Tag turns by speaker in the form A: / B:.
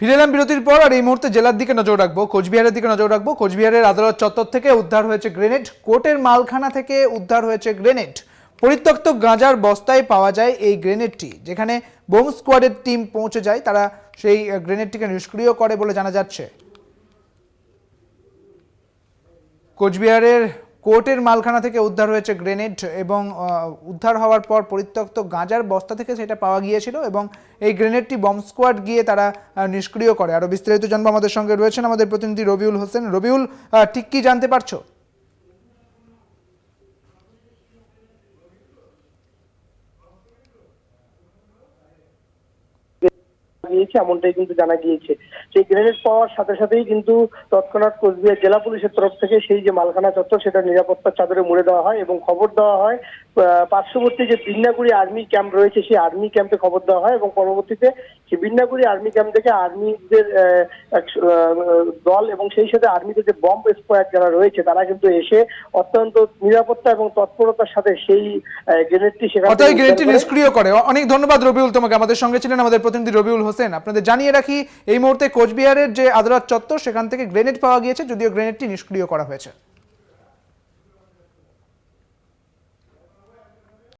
A: ফিরে এলাম বিরতির পর, আর এই মুহূর্তে জেলার দিকে নজর রাখব, কোচবিহারের দিকে নজর রাখব। কোচবিহারের আদালত চত্বর থেকে উদ্ধার হয়েছে গ্রেনেড, কোর্টের মালখানা থেকে উদ্ধার হয়েছে গ্রেনেড। পরিত্যক্ত গাঁজার বস্তায় পাওয়া যায় এই গ্রেনেডটি, যেখানে বোম স্কোয়াডের টিম পৌঁছে যায়। তারা সেই গ্রেনেডটিকে নিষ্ক্রিয় করে বলে জানা যাচ্ছে। কোচবিহারের কোর্টের মালখানা থেকে উদ্ধার হয়েছে গ্রেনেড এবং উদ্ধার হওয়ার পর পরিত্যক্ত গাঁজার বস্তা থেকে সেটা পাওয়া গিয়েছিল এবং এই গ্রেনেডটি বম্ব স্কোয়াড গিয়ে তারা নিষ্ক্রিয় করে। আরও বিস্তারিত জানব আমাদের সঙ্গে রয়েছেন আমাদের প্রতিনিধি রবিউল হোসেন। রবিউল ঠিক কি জানতে পারছ?
B: গিয়েছে এমনটাই কিন্তু জানা গিয়েছে। সেই গ্রেনেড পাওয়ার সাথে সাথেই কিন্তু তৎক্ষণাৎ কোচবিহার জেলা পুলিশের তরফ থেকে সেই যে মালখানা চত্বর, সেটা নিরাপত্তার চাদরে মুড়ে দেওয়া হয় এবং খবর দেওয়া হয় পার্শ্ববর্তী যে বিন্নাগুড়ি আর্মি ক্যাম্প রয়েছে, সেই আর্মি ক্যাম্পে খবর দেওয়া হয় এবং পরবর্তীতে বিন্নাগুড়ি আর্মি ক্যাম্প থেকে আর্মিদের দল এবং সেই সাথে আর্মিতে যে বম্ব স্কোয়াড যারা রয়েছে তারা কিন্তু এসে অত্যন্ত নিরাপত্তা এবং তৎপরতার সাথে সেই গ্রেনেডটি সেখান
A: গ্রেনেডটি নিষ্ক্রিয় করে। অনেক ধন্যবাদ রবিউল তোমাকে। আমাদের সঙ্গে ছিলেন আমাদের প্রতিনিধি রবিউল হোসেন। আপনাদের জানিয়ে রাখি এই মুহূর্তে কোচবিহারের যে আদালত চত্বর সেখান থেকে গ্রেনেড পাওয়া গিয়েছে যদিও গ্রেনেডটি নিষ্ক্রিয় করা হয়েছে।